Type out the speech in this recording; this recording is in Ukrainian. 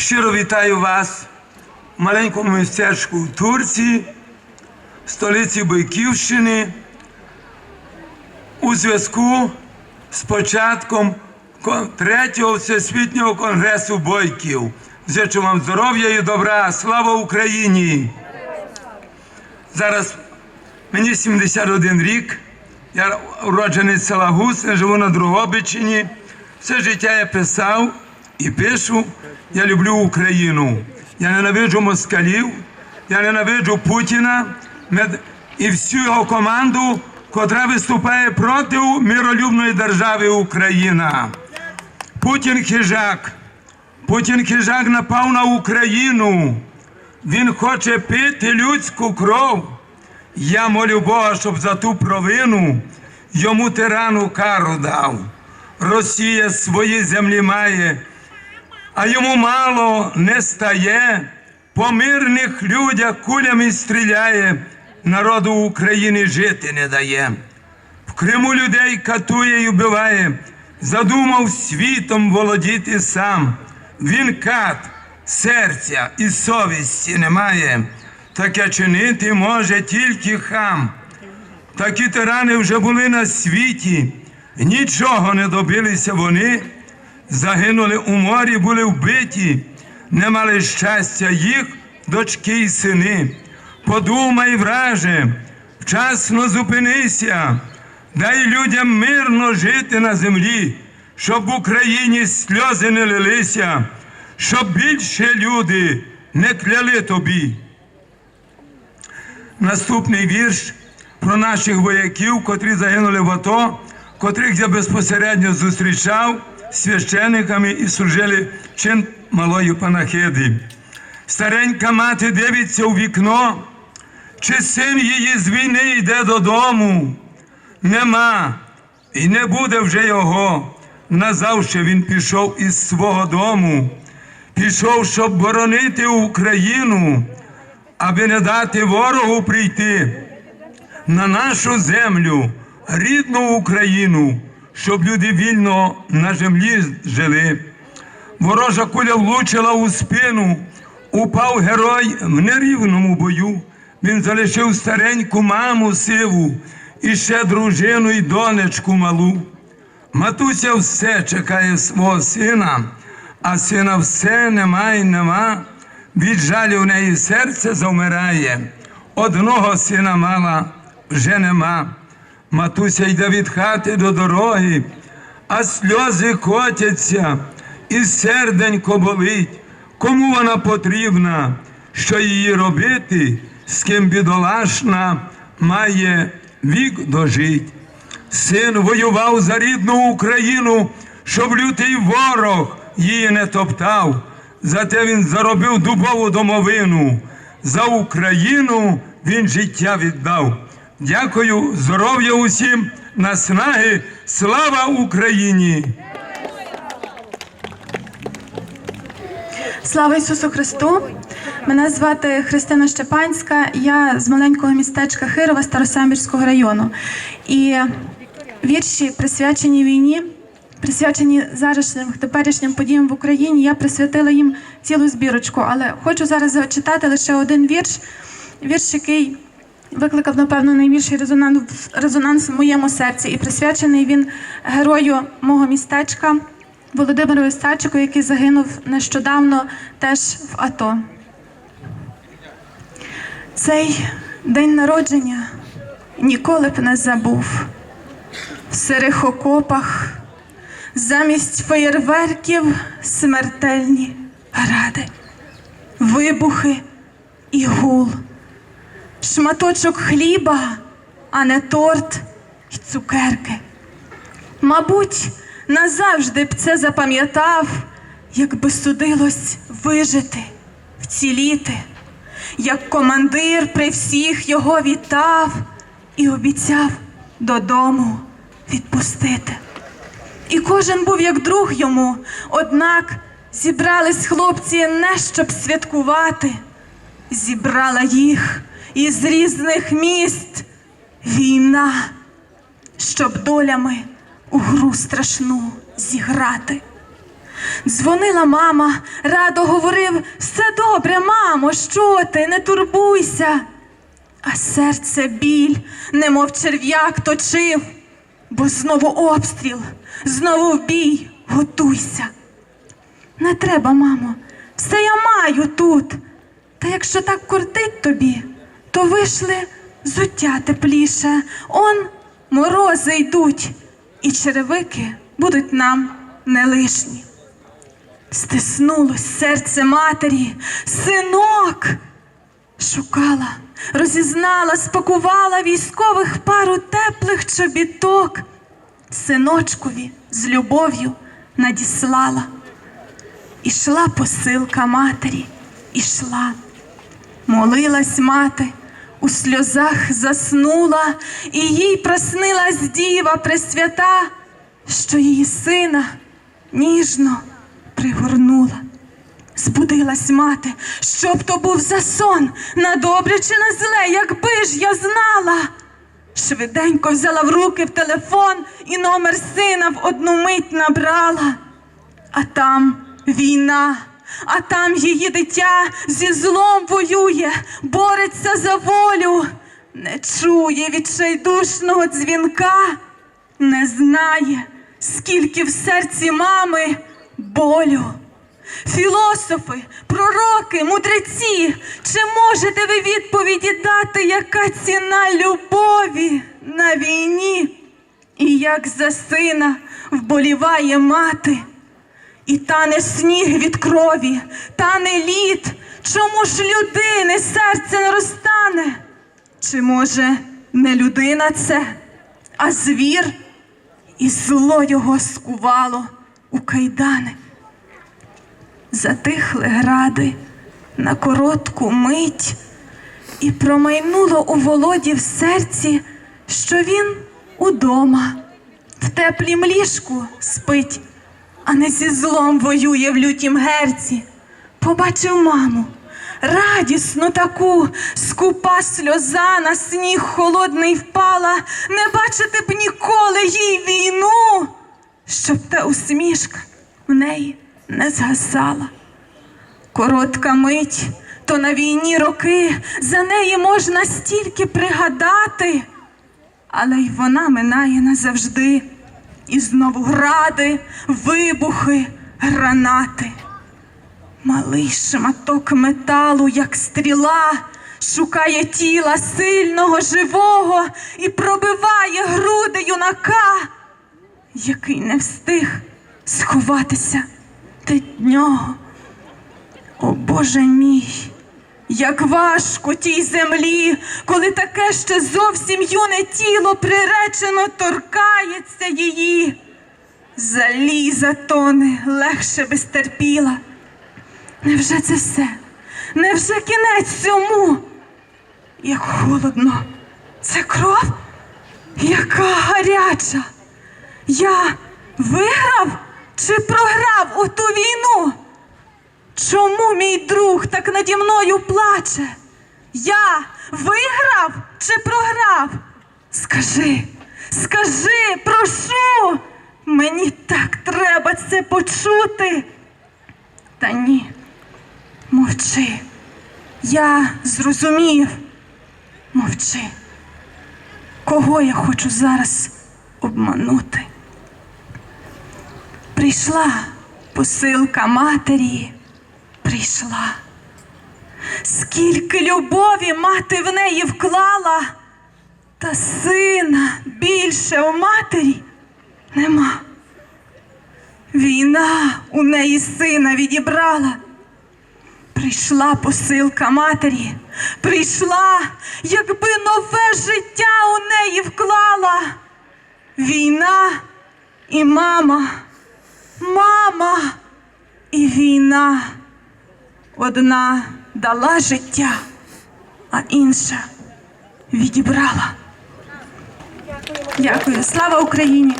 Щиро вітаю вас в маленькому містечку в Турції, столиці Бойківщини, у зв'язку з початком третього всесвітнього конгресу бойків. Зичу вам здоров'я і добра. Слава Україні! Зараз мені 71 рік. Я уродженець села Гусне, живу на Другобичині. Все життя я писав і пишу. Я люблю Україну. Я ненавиджу москалів, я ненавиджу Путіна і всю його команду, котра виступає проти миролюбної держави Україна. Путін хижак. Путін хижак напав на Україну. Він хоче пити людську кров. Я молю Бога, щоб за ту провину йому тирану кару дав. Росія свої землі має, а йому мало не стає. По мирних людях кулями стріляє, народу України жити не дає. В Криму людей катує і вбиває, задумав світом володіти сам. Він кат, серця і совісті немає. Таке чинити може тільки хам. Такі тирани вже були на світі, нічого не добилися вони, загинули у морі, були вбиті, не мали щастя їх, дочки й сини. Подумай, враже, вчасно зупинися, дай людям мирно жити на землі, щоб в Україні сльози не лилися, щоб більше люди не кляли тобі. Наступний вірш про наших вояків, котрі загинули в АТО, котрих я безпосередньо зустрічав священиками і служили чин малої панахиди. Старенька мати дивиться у вікно, чи син її з війни йде додому. Нема і не буде вже його. Назавше він пішов із свого дому, пішов, щоб боронити Україну, аби не дати ворогу прийти на нашу землю, рідну Україну, щоб люди вільно на землі жили. Ворожа куля влучила у спину, упав герой в нерівному бою. Він залишив стареньку маму сиву і ще дружину й донечку малу. Матуся все чекає свого сина, а сина все нема й нема. Від жалю в неї серце завмирає. Одного сина мала вже нема. Матуся йде від хати до дороги, а сльози котяться, і серденько болить. Кому вона потрібна, що її робити, з ким бідолашна має вік дожить. Син воював за рідну Україну, щоб лютий ворог її не топтав. Зате він заробив дубову домовину. За Україну він життя віддав. Дякую, здоров'я усім, наснаги, слава Україні! Слава Ісусу Христу! Мене звати Христина Щепанська. Я з маленького містечка Хирова Старосамбірського району. І вірші, присвячені війні, присвячені зарашнім теперішнім подіям в Україні. Я присвятила їм цілу збірочку. Але хочу зараз зачитати лише один вірш, вірш, який викликав, напевно, найбільший резонанс, резонанс в моєму серці. І присвячений він герою мого містечка. Володимиру Істачику, який загинув нещодавно теж в АТО. Цей день народження ніколи б не забув. В сирих окопах замість феєрверків смертельні гради, вибухи і гул, шматочок хліба, а не торт і цукерки. Мабуть, назавжди б це запам'ятав, якби судилось вижити, вціліти, як командир при всіх його вітав і обіцяв додому відпустити. І кожен був як друг йому, однак зібрались хлопці не щоб святкувати, зібрала їх із різних міст війна щоб долями у гру страшну зіграти. Дзвонила мама, радо говорив: все добре, мамо, що ти, не турбуйся. А серце біль, немов черв'як точив, бо знову обстріл, знову бій, готуйся. Не треба, мамо, все я маю тут. Та якщо так кортить тобі, то вийшли зуття тепліше. Он морози йдуть, і черевики будуть нам не лишні. Стиснулось серце матері, синок. Шукала, розізнала, спакувала військових пару теплих чобіток. Синочкові з любов'ю надіслала. Ішла посилка матері, ішла. Молилась мати, у сльозах заснула, і їй проснилась діва пресвята, що її сина ніжно пригорнула. Збудилась мати, щоб то був за сон, на добре чи на зле, якби ж я знала. Швиденько взяла в руки в телефон і номер сина в одну мить набрала. А там війна, а там її дитя зі злом воює, бореться за волю, не чує відчайдушного дзвінка, не знає, скільки в серці мами болю. Філософи, пророки, мудреці, чи можете ви відповіді дати, яка ціна любові на війні? І як за сина вболіває мати? І тане сніг від крові, тане лід. Чому ж людини серце не розтане? Чи може не людина це, а звір? І зло його скувало у кайдани. Затихли гради на коротку мить, і промайнуло у володі в серці, що він удома, в теплім ліжку спить, а не зі злом воює в лютім герці. Побачив маму, радісну таку, скупа сльоза на сніг холодний впала, не бачити б ніколи їй війну, щоб та усмішка в неї не згасала. Коротка мить, то на війні роки, за неї можна стільки пригадати, але й вона минає назавжди. І знову гради, вибухи, гранати. Малий шматок металу, як стріла, шукає тіла сильного, живого і пробиває груди юнака, який не встиг сховатися від нього. О Боже мій, як важко тій землі, коли таке ще зовсім юне тіло приречено торкається її. Заліза тоне легше би стерпіла. Невже це все? Невже кінець цьому? Як холодно, це кров? Яка гаряча? Я виграв чи програв у ту війну? Чому мій друг наді мною плаче? Я виграв чи програв? Скажи, скажи, прошу, мені так треба це почути. Та ні, мовчи. Я зрозумів. Мовчи. Кого я хочу зараз обманути? Прийшла посилка матері, прийшла. Скільки любові мати в неї вклала, та сина більше у матері нема. Війна у неї сина відібрала. Прийшла посилка матері, прийшла, якби нове життя у неї вклала. Війна і мама, мама і війна. Одна дала життя, а інша відібрала. Дякую. Слава Україні!